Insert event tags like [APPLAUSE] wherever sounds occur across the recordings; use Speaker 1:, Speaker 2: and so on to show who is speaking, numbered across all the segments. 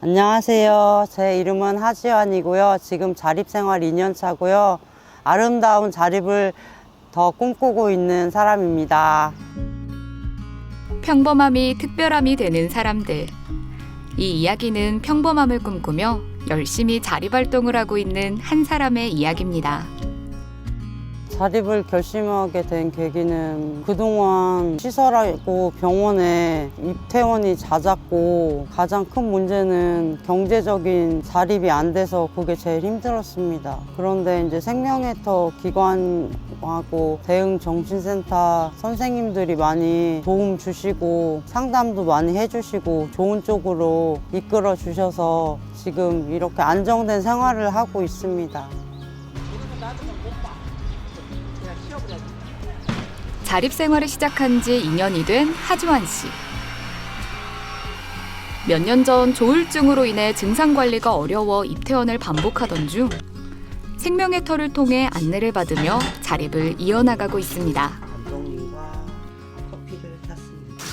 Speaker 1: 안녕하세요. 제 이름은 하지환이고요. 지금 자립생활 2년 차고요. 아름다운 자립을 더 꿈꾸고 있는 사람입니다.
Speaker 2: 평범함이 특별함이 되는 사람들. 이 이야기는 평범함을 꿈꾸며 열심히 자립 활동을 하고 있는 한 사람의 이야기입니다.
Speaker 1: 자립을 결심하게 된 계기는 그동안 시설하고 병원에 입퇴원이 잦았고 가장 큰 문제는 경제적인 자립이 안 돼서 그게 제일 힘들었습니다. 그런데 이제 생명의터 기관하고 대응 정신센터 선생님들이 많이 도움 주시고 상담도 많이 해주시고 좋은 쪽으로 이끌어 주셔서 지금 이렇게 안정된 생활을 하고 있습니다.
Speaker 2: 자립 생활을 시작한 지 2년이 된 하주환 씨. 몇 년 전 조울증으로 인해 증상 관리가 어려워 입퇴원을 반복하던 중 생명의 터를 통해 안내를 받으며 자립을 이어나가고 있습니다.
Speaker 1: 감독님과 커피를 탔습니다.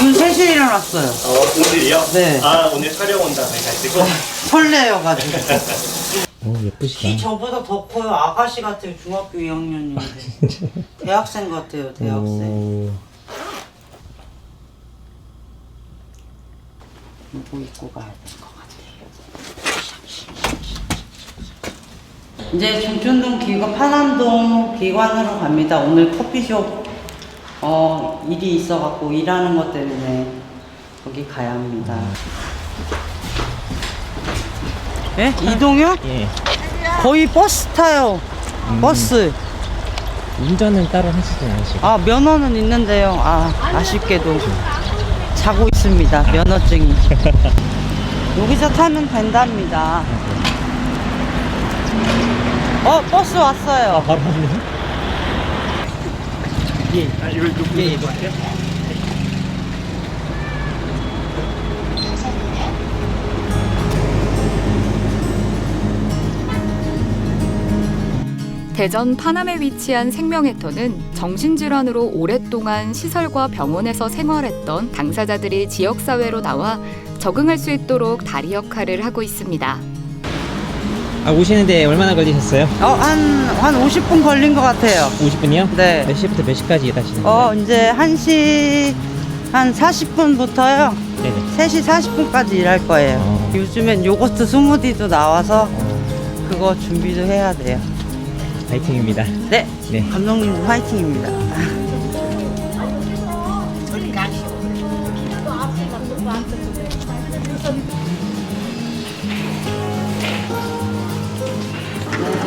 Speaker 1: 오늘 3시에 일어났어요.
Speaker 3: 어, 오늘이요?
Speaker 1: 네.
Speaker 3: 아, 오늘 촬영 온다고 해가지고.
Speaker 1: 설레여가지고.
Speaker 4: 오
Speaker 1: 키
Speaker 4: 예쁘시다.
Speaker 1: 저보다 더 커요. 아가씨 같아요. 중학교 2학년인데. 대학생 같아요. 대학생.
Speaker 4: 오,
Speaker 1: 이거 입고 가야 될 것 같아요. 이제 중촌동 기관, 파남동 기관으로 갑니다. 오늘 커피숍 어, 일이 있어갖고 일하는 것 때문에 거기 가야 합니다. 예? 이동요?
Speaker 4: 예.
Speaker 1: 거의 버스 타요. 버스.
Speaker 4: 운전은 따로 하시진 않으시고.
Speaker 1: 아 면허는 있는데요. 아 아쉽게도 자고 있습니다. 면허증이. [LAUGHS] 여기서 타면 된답니다. 어 버스 왔어요.
Speaker 4: 바로 하시네. 예.
Speaker 3: 아, 이거?
Speaker 4: 예, 예, 놓
Speaker 2: 대전 파남에 위치한 생명의터는 정신질환으로 오랫동안 시설과 병원에서 생활했던 당사자들이 지역사회로 나와 적응할 수 있도록 다리 역할을 하고 있습니다.
Speaker 4: 아 오시는데 얼마나 걸리셨어요?
Speaker 1: 어 한 한 50분 걸린 것 같아요.
Speaker 4: 50분이요?
Speaker 1: 네.
Speaker 4: 몇 시부터 몇 시까지 일하시는 거예요?
Speaker 1: 어 이제 1시 한 40분부터요.
Speaker 4: 네네.
Speaker 1: 3시 40분까지 일할 거예요.
Speaker 4: 어.
Speaker 1: 요즘엔 요거트 스무디도 나와서 그거 준비도 해야 돼요.
Speaker 4: 파이팅입니다.
Speaker 1: 네.
Speaker 4: 네.
Speaker 1: 감독님도 화이팅입니다.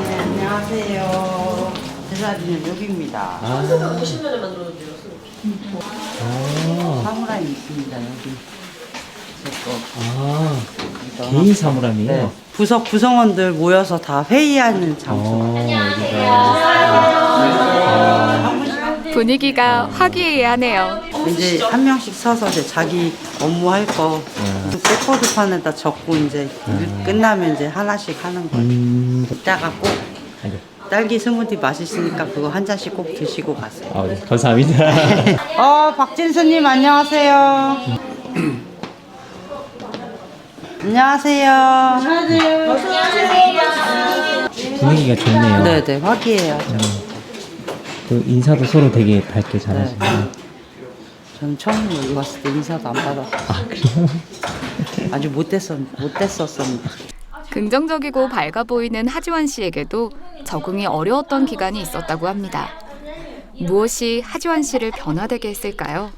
Speaker 1: 네, 안녕하세요. 제 자리는 여기입니다.
Speaker 4: 아. 50년을 만들어놓은 아.
Speaker 1: 사무라이 있습니다, 여기. 제 거.
Speaker 4: 아. 개인 사물함이요?
Speaker 1: 네. 부석 구성원들 모여서 다 회의하는 장소.
Speaker 4: 어.
Speaker 2: 분위기가 화기애애하네요.
Speaker 1: 이제 한 명씩 서서 이제 자기 업무 할거
Speaker 4: 음.
Speaker 1: 백보드판에다 적고 이제 일 끝나면 이제 하나씩 하는 거예요.
Speaker 4: 음.
Speaker 1: 이따가 꼭. 딸기 스무디 맛있으니까 그거 한 잔씩 꼭 드시고 가세요.
Speaker 4: 아, 네. 감사합니다. [LAUGHS]
Speaker 1: 어, 박진수님 안녕하세요. [CLEARS THROAT] 안녕하세요.
Speaker 4: 분위기가 좋네요.
Speaker 1: 네네, 화기애애하죠.
Speaker 4: 그 인사도 서로 되게 밝게 잘하시네요.
Speaker 1: 네. 저는 처음에 여기 왔을 때 인사도 안 받았어요.
Speaker 4: 아, 그래요? [LAUGHS]
Speaker 1: 아주 못됐었, 못됐었습니다.
Speaker 2: 긍정적이고 밝아 보이는 하지원 씨에게도 적응이 어려웠던 기간이 있었다고 합니다. 무엇이 하지원 씨를 변화되게 했을까요?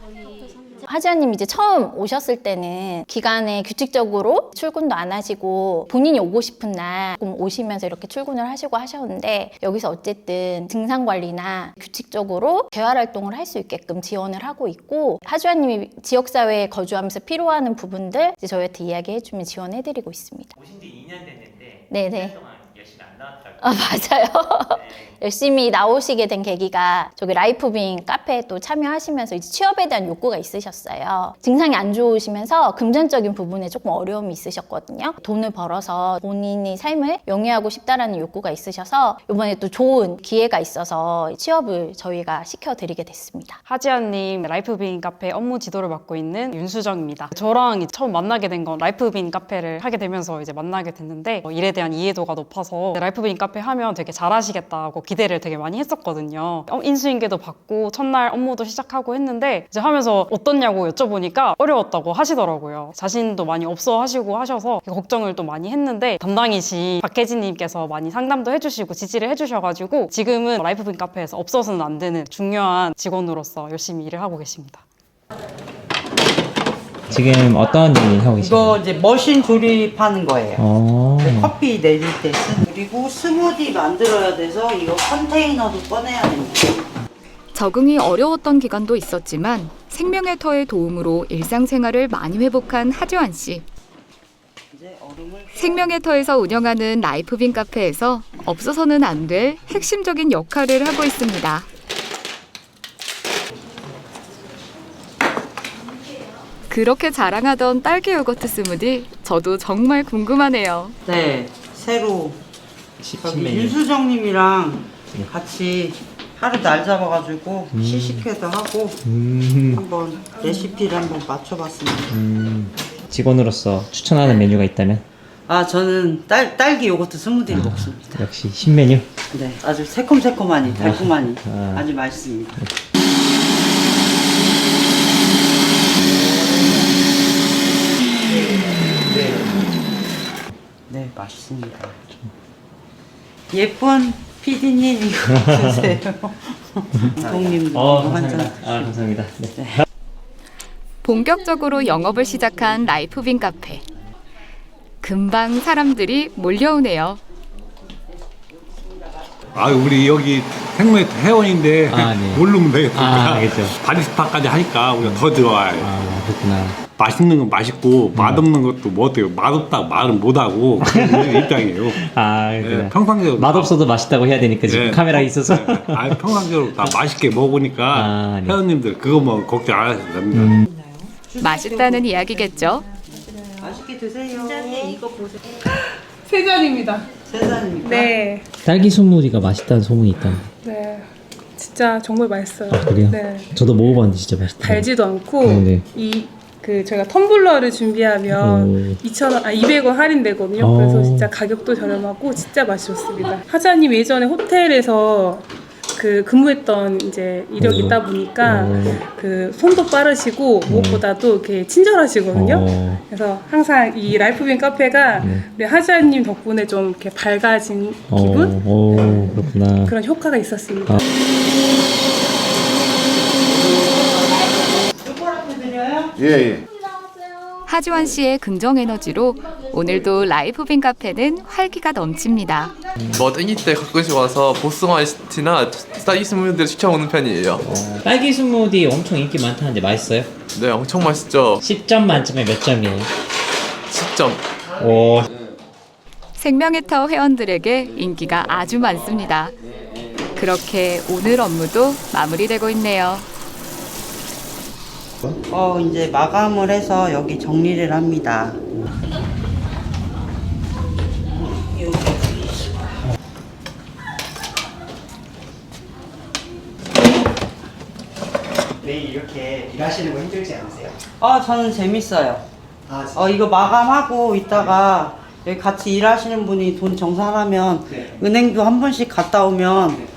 Speaker 5: 하지아님 이제 처음 오셨을 때는 기간에 규칙적으로 출근도 안 하시고 본인이 오고 싶은 날 오시면서 이렇게 출근을 하시고 하셨는데 여기서 어쨌든 증상 관리나 규칙적으로 재활 활동을 할 수 있게끔 지원을 하고 있고 하지아님이 지역 사회에 거주하면서 필요하는 부분들 이제 저희한테 이야기해주면 지원해드리고 있습니다.
Speaker 6: 오신 지 2년 됐는데
Speaker 5: 네네.
Speaker 6: 동안 열심히 안 나왔더라고요.
Speaker 5: 아, 맞아요. 열심히 나오시게 된 계기가 저기 라이프빈 카페에 또 참여하시면서 이제 취업에 대한 욕구가 있으셨어요. 증상이 안 좋으시면서 금전적인 부분에 조금 어려움이 있으셨거든요. 돈을 벌어서 본인의 삶을 영위하고 싶다라는 욕구가 있으셔서 이번에 또 좋은 기회가 있어서 취업을 저희가 시켜드리게 됐습니다.
Speaker 6: 하지연님 라이프빈 카페 업무 지도를 맡고 있는 윤수정입니다. 저랑 처음 만나게 된 건 라이프빈 카페를 하게 되면서 이제 만나게 됐는데 어, 일에 대한 이해도가 높아서 라이프빈 카페 하면 되게 잘하시겠다고 기대를 되게 많이 했었거든요. 어, 인수인계도 받고 첫날 업무도 시작하고 했는데 이제 하면서 어떻냐고 여쭤보니까 어려웠다고 하시더라고요. 자신도 많이 없어 하시고 하셔서 걱정을 또 많이 했는데 담당이신 박혜진님께서 많이 상담도 해주시고 지지를 해주셔가지고 지금은 라이프빈 카페에서 없어서는 안 되는 중요한 직원으로서 열심히 일을 하고 계십니다.
Speaker 4: 지금 어떤 일 하고 계신가요?
Speaker 1: 이거 이제 머신 조립하는 거예요.
Speaker 4: 어.
Speaker 1: 그 커피 내릴 때 그리고 스무디 만들어야 돼서 이거 컨테이너도 꺼내야 됩니다.
Speaker 2: 적응이 어려웠던 기간도 있었지만 생명의 터의 도움으로 일상생활을 많이 회복한 하지환 씨.
Speaker 1: 이제 얼음을
Speaker 2: 생명의 터에서 운영하는 라이프빈 카페에서 없어서는 안 될 핵심적인 역할을 하고 있습니다. 그렇게 자랑하던 딸기 요거트 스무디 저도 정말 궁금하네요.
Speaker 1: 네 새로 저기
Speaker 4: 신메뉴.
Speaker 1: 윤수정님이랑 같이 하루 날 잡아가지고 시식회도 하고
Speaker 4: 음,
Speaker 1: 한번 레시피를 한번 맞춰봤습니다.
Speaker 4: 음, 직원으로서 추천하는 메뉴가 있다면
Speaker 1: 아 저는 딸 딸기 요거트 스무디를 먹습니다.
Speaker 4: 역시 신메뉴.
Speaker 1: 네 아주 새콤새콤하니 달콤하니
Speaker 4: 아.
Speaker 1: 아주 맛있습니다. 네 맛있습니다. 예쁜 피디님 이거 [LAUGHS] 드세요. 동님도
Speaker 4: 어,
Speaker 1: 한잔
Speaker 4: 감사합니다. 아, 감사합니다. 네.
Speaker 2: 본격적으로 영업을 시작한 라이프빈 카페. 금방 사람들이 몰려오네요.
Speaker 7: 아 우리 여기 생명의 회원인데
Speaker 4: 아, 네.
Speaker 7: 모르면 되겠습니까?
Speaker 4: 아, 알겠죠.
Speaker 7: 바리스타까지 하니까 우리가 더 들어와요.
Speaker 4: 아, 그렇구나.
Speaker 7: 맛있는 건 맛있고 맛없는 것도 뭐 어때요? 맛없다 말은 못하고 그런 [LAUGHS] 입장이에요.
Speaker 4: 아,
Speaker 7: 네,
Speaker 4: 그렇구나.
Speaker 7: 평상적으로
Speaker 4: 맛없어도 맛있다고 해야 되니까 지금
Speaker 7: 네,
Speaker 4: 카메라
Speaker 7: 평-
Speaker 4: 있어서.
Speaker 7: 네, 아니 평상적으로 다 맛있게 먹으니까
Speaker 4: 아, 네.
Speaker 7: 회원님들 그거 뭐 걱정 안 하셔도 됩니다.
Speaker 4: 음,
Speaker 2: 맛있다는 이야기겠죠?
Speaker 1: 맛있게 드세요. 이거 보세요. [GASPS]
Speaker 8: 세 잔입니다.
Speaker 1: 세 잔입니까?
Speaker 8: 네,
Speaker 4: 딸기 스무디가 맛있다는 소문이 있다.
Speaker 8: 네. 진짜 정말 맛있어요.
Speaker 4: 아, 그래요?
Speaker 8: 네.
Speaker 4: 저도 먹어봤는데 진짜 맛있다.
Speaker 8: 달지도 않고
Speaker 4: 어, 네.
Speaker 8: 이 그 저희가 텀블러를 준비하면
Speaker 4: 오.
Speaker 8: 2,000원, 아 200원 할인되거든요.
Speaker 4: 어.
Speaker 8: 그래서 진짜 가격도 저렴하고 진짜 맛이 좋습니다. 하자님 예전에 호텔에서 그 근무했던 이제 이력이
Speaker 4: 오.
Speaker 8: 있다 보니까
Speaker 4: 오.
Speaker 8: 그 손도 빠르시고 무엇보다도 이렇게 친절하시거든요.
Speaker 4: 어,
Speaker 8: 그래서 항상 이 라이프빈 카페가
Speaker 4: 네.
Speaker 8: 우리 하자님 덕분에 좀 이렇게 밝아진
Speaker 4: 어,
Speaker 8: 기분
Speaker 4: 어, 그렇구나.
Speaker 8: 그런 효과가 있었습니다.
Speaker 4: 아.
Speaker 7: 예 예.
Speaker 2: 하지환 씨의 긍정 에너지로 오늘도 라이프빈 카페는 활기가 넘칩니다.
Speaker 9: 뭐 땡기 때 가끔씩 와서 보송 아이스티나 딸기 스무디를 시켜 먹는 편이에요.
Speaker 4: 딸기 스무디 엄청 인기 많다는데 맛있어요?
Speaker 9: 네, 엄청 맛있죠.
Speaker 4: 10점 만점에 몇 점이에요?
Speaker 9: 10점.
Speaker 4: 오,
Speaker 2: 생명의 터 회원들에게 인기가 아주 많습니다. 그렇게 오늘 업무도 마무리되고 있네요.
Speaker 1: 어 이제 마감을 해서 여기 정리를 합니다.
Speaker 10: 매일 이렇게 일하시는 거 힘들지 않으세요?
Speaker 1: 아 저는 재밌어요.
Speaker 10: 아, 진짜?
Speaker 1: 어 이거 마감하고 있다가 여기 같이 일하시는 분이 돈 정산하면
Speaker 10: 네.
Speaker 1: 은행도 한 번씩 갔다 오면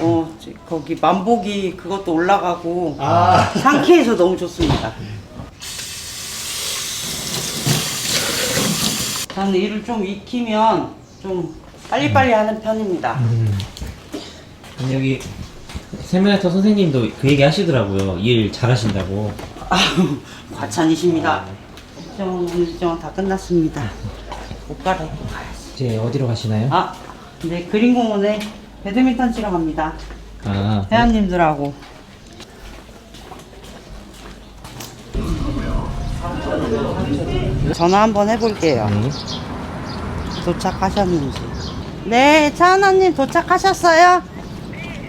Speaker 1: 어 저- 거기 만복이 그것도 올라가고
Speaker 10: 아,
Speaker 1: 상쾌해서 너무 좋습니다. 저는 일을 좀 익히면 좀 빨리빨리 하는 편입니다.
Speaker 4: 여기 세미나터 선생님도 그 얘기 하시더라고요. 일 잘하신다고.
Speaker 1: 아유, 과찬이십니다. 일정, 일정 다 끝났습니다. 옷 갈아입고 가야지.
Speaker 4: 이제 어디로 가시나요?
Speaker 1: 아, 네, 그린공원에 배드민턴 치러 갑니다.
Speaker 4: 아,
Speaker 1: 회원님들하고. 전화 한번 해볼게요.
Speaker 4: 네.
Speaker 1: 도착하셨는지. 네, 차은아님 도착하셨어요?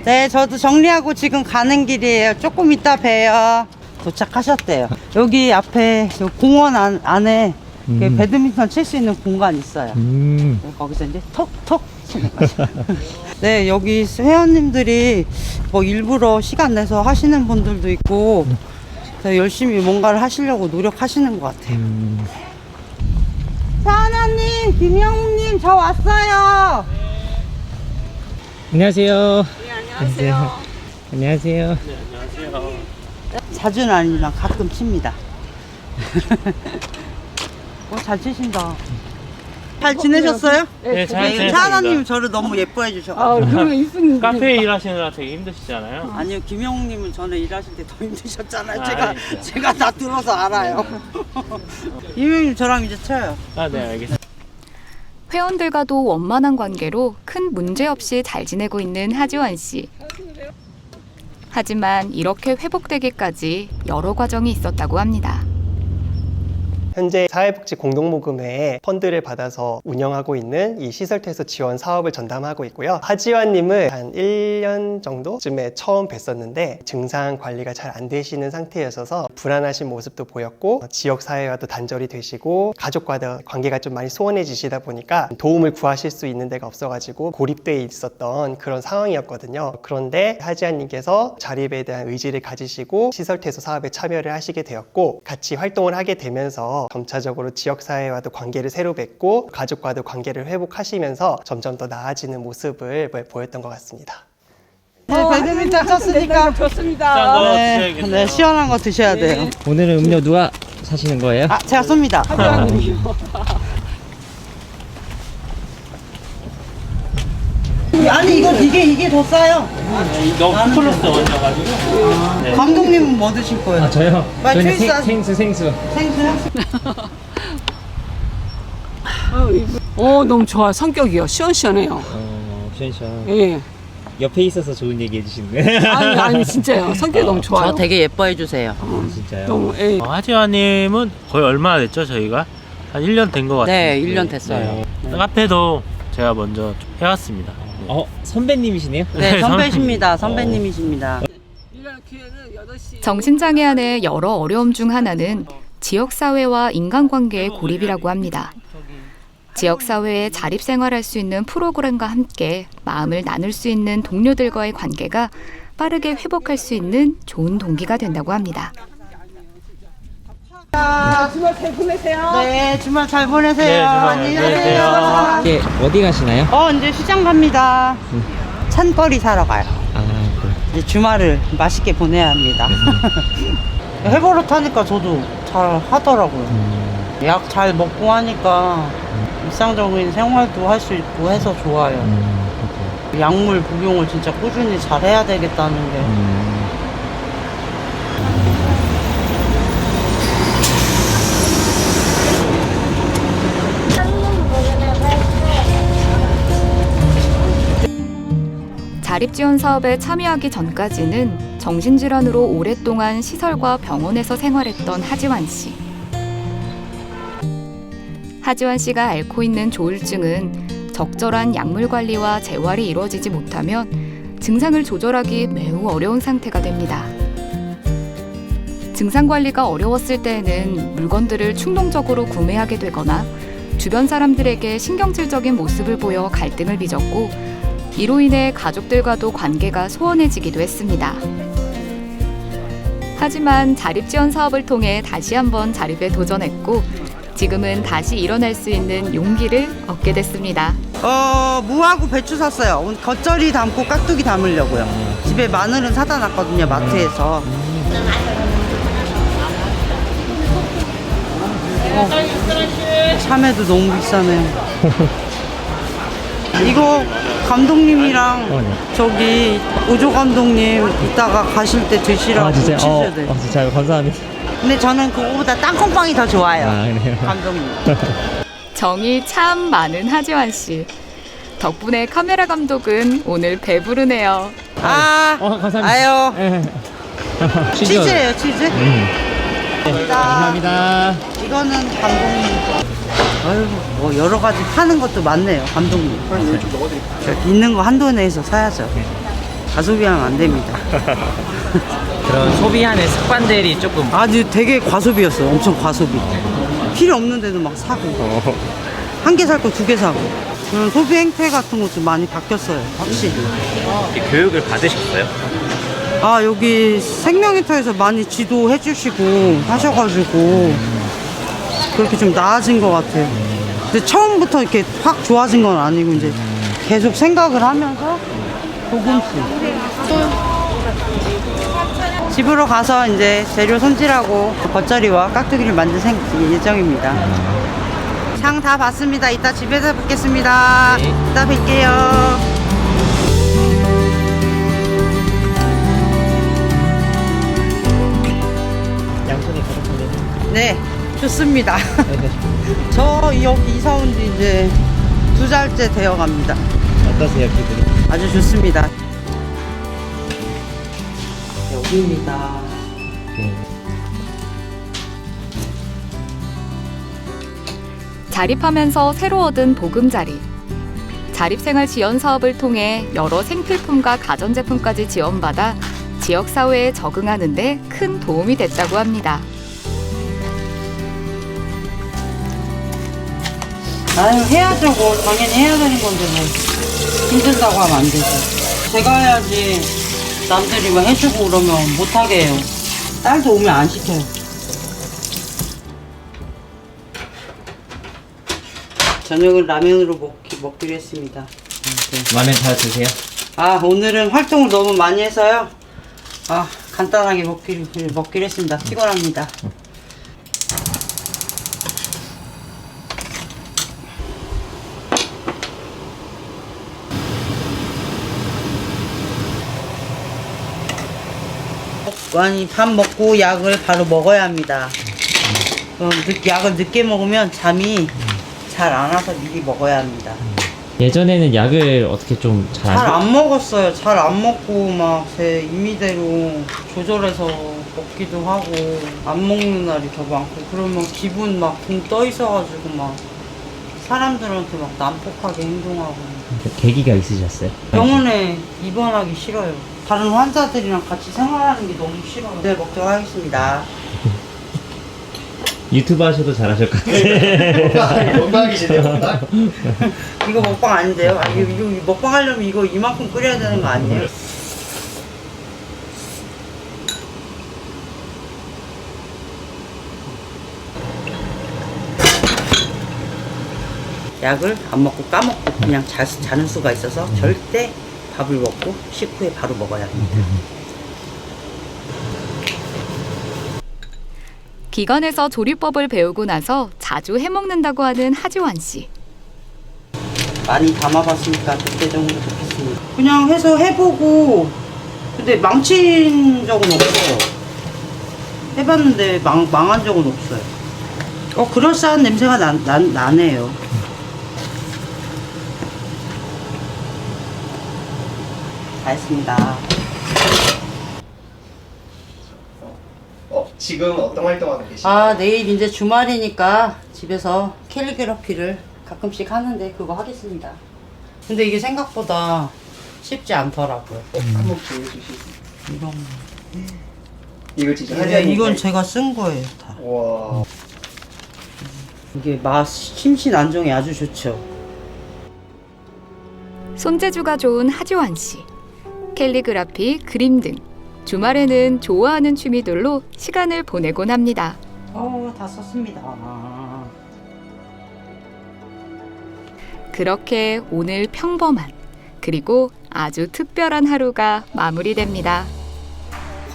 Speaker 1: 네, 저도 정리하고 지금 가는 길이에요. 조금 이따 봬요. 도착하셨대요. 여기 앞에 요 공원 안, 안에 그
Speaker 4: 음.
Speaker 1: 배드민턴 칠 수 있는 공간 있어요.
Speaker 4: 음.
Speaker 1: 거기서 이제 톡톡 치는 거죠. [LAUGHS] 네, 여기 회원님들이 뭐 일부러 시간 내서 하시는 분들도 있고 더 열심히 뭔가를 하시려고 노력하시는 것 같아요.
Speaker 4: 음.
Speaker 1: 차은아님, 김영웅님, 저 왔어요.
Speaker 4: 안녕하세요. 네, 안녕하세요. 안녕하세요.
Speaker 1: 자주는 아니지만 가끔 칩니다. 어, 잘 치신다. 잘 지내셨어요?
Speaker 11: 네, 잘
Speaker 1: 네,
Speaker 11: 지냈습니다.
Speaker 1: 차은아님 저를 너무 예뻐해 주셔가지고.
Speaker 11: 카페 일하시느라 되게 힘드시잖아요.
Speaker 1: 아니요, 김영웅님은 전에 일하실 때 더 힘드셨잖아요.
Speaker 11: 아,
Speaker 1: 제가
Speaker 11: 알겠어요.
Speaker 1: 제가 다 들어서 알아요. [LAUGHS] 김영웅님 저랑 이제 쳐요.
Speaker 11: 아, 네, 알겠습니다.
Speaker 2: 회원들과도 원만한 관계로 큰 문제 없이 잘 지내고 있는 하지원 씨. 하지만 이렇게 회복되기까지 여러 과정이 있었다고 합니다.
Speaker 10: 현재 사회복지 공동모금회에 펀드를 받아서 운영하고 있는 이 시설퇴소 지원 사업을 전담하고 있고요. 하지환님을 한 1년 정도쯤에 처음 뵀었는데 증상 관리가 잘 안 되시는 상태여서 불안하신 모습도 보였고 지역사회와도 단절이 되시고 가족과도 관계가 좀 많이 소원해지시다 보니까 도움을 구하실 수 있는 데가 없어가지고 고립돼 있었던 그런 상황이었거든요. 그런데 하지환님께서 자립에 대한 의지를 가지시고 시설퇴소 사업에 참여를 하시게 되었고 같이 활동을 하게 되면서 점차적으로 지역사회와도 관계를 새로 맺고 가족과도 관계를 회복하시면서 점점 더 나아지는 모습을 보였던 것 같습니다.
Speaker 1: 네, 배드민턴 쳤으니까
Speaker 11: 짠거
Speaker 1: 네.
Speaker 11: 네,
Speaker 1: 시원한 거 드셔야 돼요.
Speaker 4: 오늘은 음료 누가 사시는 거예요?
Speaker 1: 아, 제가 쏩니다. [LAUGHS] 아니 이거 이게 이게 더 싸요.
Speaker 11: 너무 플러스 원이어가지고. 네.
Speaker 1: 감독님은 뭐 드실 거예요?
Speaker 4: 아, 저요?
Speaker 1: 말
Speaker 4: 저는 생, 생수, 생수.
Speaker 1: 생수요?
Speaker 12: 어 너무 좋아 성격이요 시원시원해요
Speaker 4: 어, 시원시원.
Speaker 12: 예
Speaker 4: 옆에 있어서 좋은 얘기 해주시네.
Speaker 12: 아니 아니 [LAUGHS] 진짜요 성격 이 너무 좋아요
Speaker 1: 저 되게 예뻐해 주세요.
Speaker 4: 진짜요?
Speaker 12: 너무 예
Speaker 11: 어, 하지환님은 거의 얼마나 됐죠, 저희가? 한 1년 된 것 같아요.
Speaker 1: 네, 1년 됐어요. 네.
Speaker 11: 카페도 제가 먼저 좀 해왔습니다. 네.
Speaker 4: 어, 선배님이시네요?
Speaker 1: 네,
Speaker 11: 네, [LAUGHS]
Speaker 1: 선배십니다.
Speaker 4: 어.
Speaker 1: 선배님이십니다.
Speaker 2: 정신장애인의 여러 어려움 중 하나는 지역사회와 인간관계의 고립이라고 합니다. 지역사회에 자립생활할 수 있는 프로그램과 함께 마음을 나눌 수 있는 동료들과의 관계가 빠르게 회복할 수 있는 좋은 동기가 된다고 합니다.
Speaker 1: 주말 잘 보내세요. 네, 주말 잘 보내세요.
Speaker 11: 네, 주말
Speaker 1: 안녕히
Speaker 11: 보내세요.
Speaker 4: 이제 어디 가시나요?
Speaker 1: 어, 이제 시장 갑니다. 찬거리 사러 가요.
Speaker 4: 아, 그래.
Speaker 1: 이제 주말을 맛있게 보내야 합니다. [LAUGHS] 해버릇 하니까 저도 잘 하더라고요. 약 잘 먹고 하니까 일상적인 생활도 할 수 있고 해서 좋아요.
Speaker 4: 음.
Speaker 1: 약물 복용을 진짜 꾸준히 잘 해야 되겠다는 게.
Speaker 2: 자립 지원 사업에 참여하기 전까지는 정신질환으로 오랫동안 시설과 병원에서 생활했던 하지환 씨. 하지환 씨가 앓고 있는 조울증은 적절한 약물 관리와 재활이 이루어지지 못하면 증상을 조절하기 매우 어려운 상태가 됩니다. 증상 관리가 어려웠을 때에는 물건들을 충동적으로 구매하게 되거나 주변 사람들에게 신경질적인 모습을 보여 갈등을 빚었고 이로 인해 가족들과도 관계가 소원해지기도 했습니다. 하지만 자립 지원 사업을 통해 다시 한번 자립에 도전했고 지금은 다시 일어날 수 있는 용기를 얻게 됐습니다.
Speaker 1: 어, 무하고 배추 샀어요. 오늘 겉절이 담고 깍두기 담으려고요. 집에 마늘은 사다 놨거든요, 마트에서. 어, 참외도 너무 비싸네요. [LAUGHS] 이거 감독님이랑
Speaker 4: 어, 네.
Speaker 1: 저기 오조 감독님 이따가 가실 때 드시라고
Speaker 4: 아, 진짜요? 어,
Speaker 1: 주셔야 돼요.
Speaker 4: 어, 진짜요? 감사합니다.
Speaker 1: 근데 저는 그거보다 땅콩빵이 더 좋아요.
Speaker 4: 아, 그래요?
Speaker 1: 감독님. [LAUGHS]
Speaker 2: 정이 참 많은 하지환 씨. 덕분에 카메라 감독은 오늘 배부르네요.
Speaker 1: 아,
Speaker 4: 어, 감사합니다.
Speaker 1: 아유,
Speaker 4: 예. [LAUGHS]
Speaker 1: 치즈예요, 치즈.
Speaker 4: 음. 네, 감사합니다.
Speaker 1: 이거는 감독님. 아유, 뭐 여러 가지 파는 것도 많네요, 감독님. 저 있는 거 한도 내에서 사야죠. 가소비하면 안 됩니다. [LAUGHS]
Speaker 4: 그런 소비하는 습관들이 조금
Speaker 1: 아주 되게 과소비였어. 엄청 과소비. 필요 없는데도 막 사고. 한개 살 거 두 개 사고. 그런 소비 행태 같은 것도 많이 바뀌었어요. 확실히.
Speaker 11: 교육을 받으셨어요?
Speaker 1: 아, 여기 생명의터에서 많이 지도해 주시고 하셔가지고 그렇게 좀 나아진 것 같아요. 근데 처음부터 이렇게 확 좋아진 건 아니고 이제 계속 생각을 하면서 조금씩. 집으로 가서 이제 재료 손질하고 겉절이와 깍두기를 만들 생, 예정입니다. 상다 봤습니다. 이따 집에서 뵙겠습니다. 이따 뵐게요.
Speaker 4: 양손이 가득한데
Speaker 1: 네, 좋습니다. [LAUGHS] 저 여기 이사 온 지 이제 두 달째 되어 갑니다.
Speaker 4: 어떠세요 기분이?
Speaker 1: 아주 좋습니다. 여기입니다.
Speaker 2: 자립하면서 새로 얻은 보금자리. 자립생활 지원 사업을 통해 여러 생필품과 가전제품까지 지원받아 지역사회에 적응하는 데 큰 도움이 됐다고 합니다.
Speaker 1: 아유, 해야죠, 뭐. 당연히 해야 되는 건데, 뭐. 힘들다고 하면 안 되죠. 제가 해야지. 남들이 뭐 해주고 그러면 못하게 해요. 딸도 오면 안 시켜요. 저녁은 라면으로 먹기, 먹기로 했습니다.
Speaker 4: 라면 잘 드세요?
Speaker 1: 아, 오늘은 활동을 너무 많이 해서요. 아, 간단하게 먹기로, 먹기로 했습니다. 피곤합니다. 많이 밥 먹고 약을 바로 먹어야 합니다. 어, 늦- 약을 늦게 먹으면 잠이 잘 안 와서 미리 먹어야 합니다.
Speaker 4: 예전에는 약을 어떻게 좀 잘
Speaker 1: 잘
Speaker 4: 안
Speaker 1: 안 먹었어요. 잘 안 먹고 막 제 임의대로 조절해서 먹기도 하고 안 먹는 날이 더 많고 그러면 기분 막 붕 떠 있어가지고 막 사람들한테 막 난폭하게 행동하고
Speaker 4: 계기가 있으셨어요?
Speaker 1: 병원에 입원하기 싫어요. 다른 환자들이랑 같이 생활하는 게 너무 싫어요. 네, 먹도록 하겠습니다.
Speaker 4: 유튜브 하셔도 잘하실 것 같아요. [LAUGHS]
Speaker 10: 건강이시네요. [LAUGHS]
Speaker 1: 이거 먹방 아닌데요? 아, 이거, 이거 먹방 하려면 이거 이만큼 끓여야 되는 거 아니에요? 약을 안 먹고 까먹고 그냥 자, 자는 수가 있어서 절대 밥을 먹고 식후에 바로 먹어야 합니다.
Speaker 2: 기관에서 조리법을 배우고 나서 자주 해먹는다고 하는 하지환 씨.
Speaker 1: 많이 담아봤으니까 100개 정도 좋겠습니다. 그냥 해서 해보고 근데 망친 적은 없어요. 해봤는데 망, 망한 적은 없어요. 어 그럴싸한 냄새가 나, 나, 나네요. 다 했습니다.
Speaker 10: 어, 지금 어떤 활동하고 계시나요?
Speaker 1: 아 내일 이제 주말이니까 집에서 캘리그라피를 가끔씩 하는데 그거 하겠습니다. 근데 이게 생각보다 쉽지 않더라고요.
Speaker 10: 한번 보여주실 수 있어요?
Speaker 1: 이런 거.
Speaker 10: 이거 진짜
Speaker 1: 이게,
Speaker 10: 하지안님
Speaker 1: 이건
Speaker 10: 잘-
Speaker 1: 제가 쓴 거예요 다.
Speaker 10: 와.
Speaker 1: 이게 맛 심신 안정에 아주 좋죠.
Speaker 2: 손재주가 좋은 하지환 씨. 캘리그라피, 그림 등 주말에는 좋아하는 취미들로 시간을 보내곤 합니다.
Speaker 1: 어 다 썼습니다.
Speaker 2: 그렇게 오늘 평범한 그리고 아주 특별한 하루가 마무리됩니다.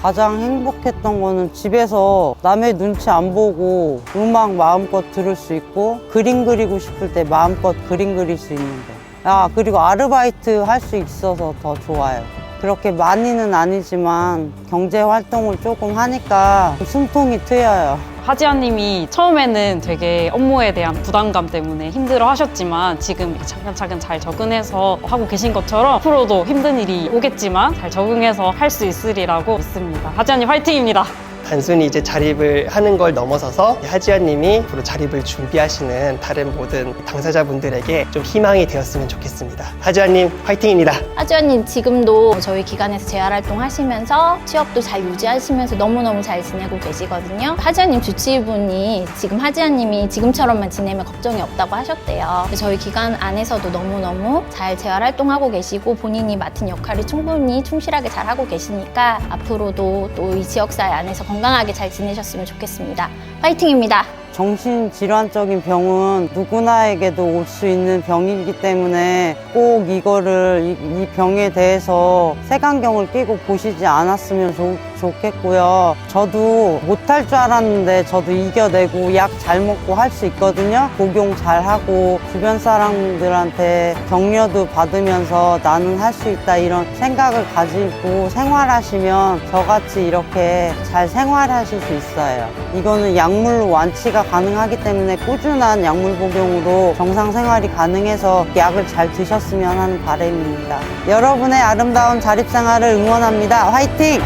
Speaker 1: 가장 행복했던 거는 집에서 남의 눈치 안 보고 음악 마음껏 들을 수 있고 그림 그리고 싶을 때 마음껏 그림 그릴 수 있는 거. 아 그리고 아르바이트 할 수 있어서 더 좋아요. 그렇게 많이는 아니지만 경제 활동을 조금 하니까 숨통이 트여요.
Speaker 6: 하지아님이 처음에는 되게 업무에 대한 부담감 때문에 힘들어 하셨지만 지금 차근차근 잘 적응해서 하고 계신 것처럼 앞으로도 힘든 일이 오겠지만 잘 적응해서 할 수 있으리라고 믿습니다. 하지아님 화이팅입니다.
Speaker 10: 단순히 이제 자립을 하는 걸 넘어서서 하지연님이 앞으로 자립을 준비하시는 다른 모든 당사자분들에게 좀 희망이 되었으면 좋겠습니다. 하지연님 화이팅입니다.
Speaker 5: 하지원님 지금도 저희 기관에서 재활 활동 하시면서 취업도 잘 유지하시면서 너무너무 잘 지내고 계시거든요. 하지원님 주치의분이 지금 하지원님이 지금처럼만 지내면 걱정이 없다고 하셨대요. 저희 기관 안에서도 너무너무 잘 재활 활동하고 계시고 본인이 맡은 역할을 충분히 충실하게 잘 하고 계시니까 앞으로도 또 이 지역사회 안에서 건강하게 잘 지내셨으면 좋겠습니다. 화이팅입니다.
Speaker 1: 정신질환적인 병은 누구나에게도 올 수 있는 병이기 때문에 꼭 이거를 이, 이 병에 대해서 색안경을 끼고 보시지 않았으면 좋, 좋겠고요. 저도 못할 줄 알았는데 저도 이겨내고 약 잘 먹고 할 수 있거든요. 복용 잘 하고 주변 사람들한테 격려도 받으면서 나는 할 수 있다 이런 생각을 가지고 생활하시면 저같이 이렇게 잘 생활하실 수 있어요. 이거는 약물로 완치가 가능하기 때문에 꾸준한 약물 복용으로 정상 생활이 가능해서 약을 잘 드셨으면 하는 바람입니다. 여러분의 아름다운 자립생활을 응원합니다. 화이팅!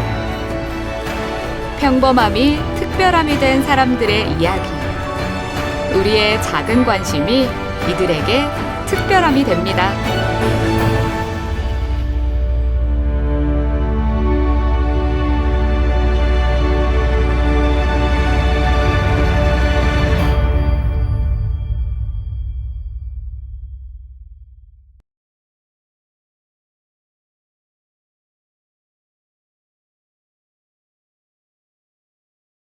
Speaker 2: 평범함이 특별함이 된 사람들의 이야기. 우리의 작은 관심이 이들에게 특별함이 됩니다.